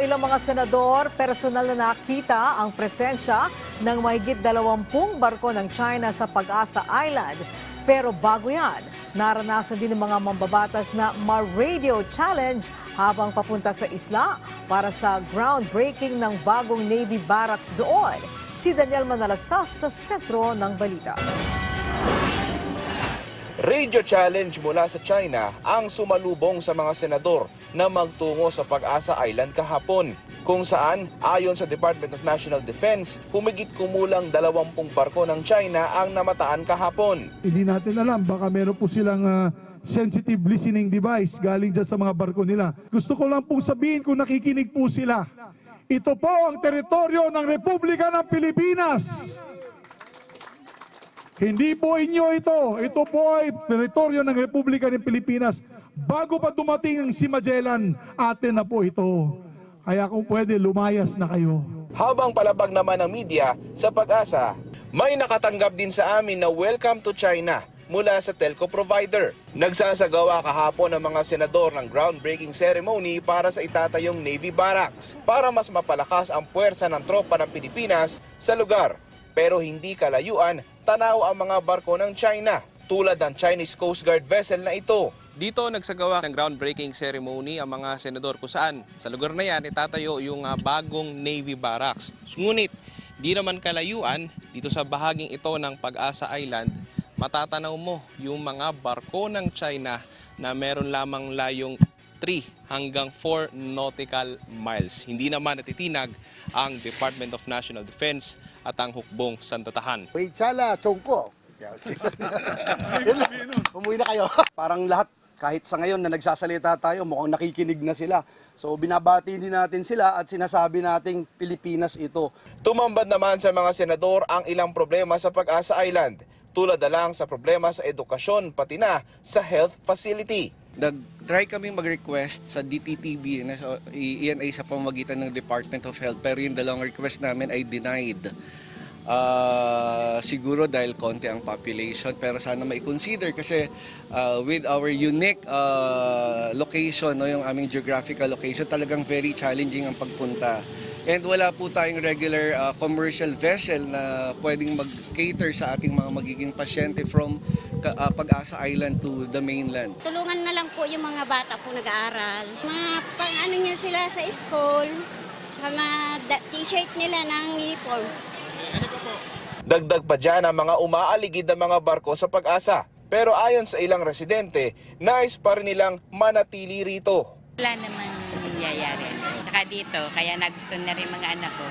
Ilang mga senador personal na nakita ang presensya ng mahigit 20 barko ng China sa Pag-asa Island. Pero bago yan, naranasan din ng mga mambabatas na ma-radio challenge habang papunta sa isla para sa groundbreaking ng bagong Navy barracks doon. Si Daniel Manalastas sa sentro ng balita. Radio challenge mula sa China ang sumalubong sa mga senador na magtungo sa Pag-asa Island kahapon kung saan ayon sa Department of National Defense, humigit kumulang 20 barko ng China ang namataan kahapon. Hindi natin alam, baka meron po silang ah, sensitive listening device galing dyan sa mga barko nila. Gusto ko lang pong sabihin kung nakikinig po sila. Ito po ang teritoryo ng Republika ng Pilipinas. Hindi po inyo ito. Ito po ay teritoryo ng Republika ng Pilipinas. Bago pa dumating ang si Magellan, atin na po ito. Kaya kung pwede, lumayas na kayo. Habang palabag naman ng media sa Pag-asa, may nakatanggap din sa amin na welcome to China mula sa telco provider. Nagsasagawa kahapon ang mga senador ng groundbreaking ceremony para sa itatayong Navy Barracks para mas mapalakas ang puwersa ng tropa ng Pilipinas sa lugar. Pero hindi kalayuan, tanaw ang mga barko ng China tulad ng Chinese Coast Guard vessel na ito. Dito nagsagawa ng groundbreaking ceremony ang mga senador kung saan sa lugar na yan itatayo yung ah, bagong Navy Barracks. Ngunit di naman kalayuan dito sa bahaging ito ng Pag-asa Island, matatanaw mo yung mga barko ng China na meron lamang layong 3 hanggang 4 nautical miles. Hindi naman natitinag ang Department of National Defense at ang hukbong sandatahan. Wait, Chala, lang. Umuwi na kayo. Parang lahat, kahit sa ngayon na nagsasalita tayo, mukhang nakikinig na sila. So binabati din natin sila at sinasabi nating Pilipinas ito. Tumambad naman sa mga senador ang ilang problema sa Pag-asa Island, tulad na lang sa problema sa edukasyon pati na sa health facility. Nag-try kami mag-request sa DTTB ENA sa pamamagitan ng Department of Health pero yung dalawang request namin ay denied. Ah, siguro dahil konti ang population pero sana mai-consider kasi ah, with our unique ah, location no yung aming geographical location talagang very challenging ang pagpunta. And wala po tayong regular ah, commercial vessel na pwedeng mag-cater sa ating mga magiging pasyente from ah, Pag-asa Island to the mainland. Tulungan na lang po yung mga bata po nag-aaral. Mga pang ano niya sila sa school, sa mga t-shirt nila ng uniform. Dagdag pa dyan ang mga umaaligid na mga barko sa Pag-asa. Pero ayon sa ilang residente, nais pa rin nilang manatili rito. Wala namang nangyayari. Saka dito, kaya nagusto na rin mga anak ko.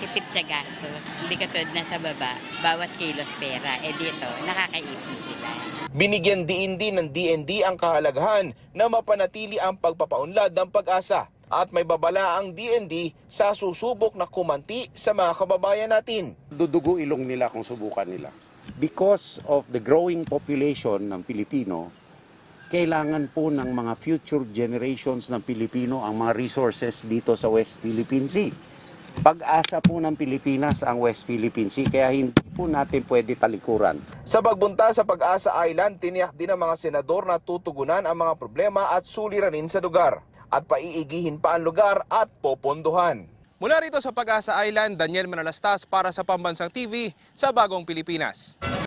Tipid sa gastos. Hindi katulad na sa baba, bawat kilos pera. Eh dito, nakakaipon sila. Binigyan diin din ng DND ang kahalagahan na mapanatili ang pagpapaunlad ng pag-asa at may babala ang DND sa susubok na kumanti sa mga kababayan natin. dudugo ilong nila kung subukan nila. Because of the growing population ng Pilipino, kailangan po ng mga future generations ng Pilipino ang mga resources dito sa West Philippine Sea. Pag-asa po ng Pilipinas ang West Philippine Sea, kaya hindi po natin pwede talikuran. Sa pagbunta sa Pag-asa Island, tiniyak din ng mga senador na tutugunan ang mga problema at suliranin sa lugar at paiigihin pa ang lugar at popondohan. Mula rito sa Pag-asa Island, Daniel Manalastas para sa Pambansang TV sa Bagong Pilipinas.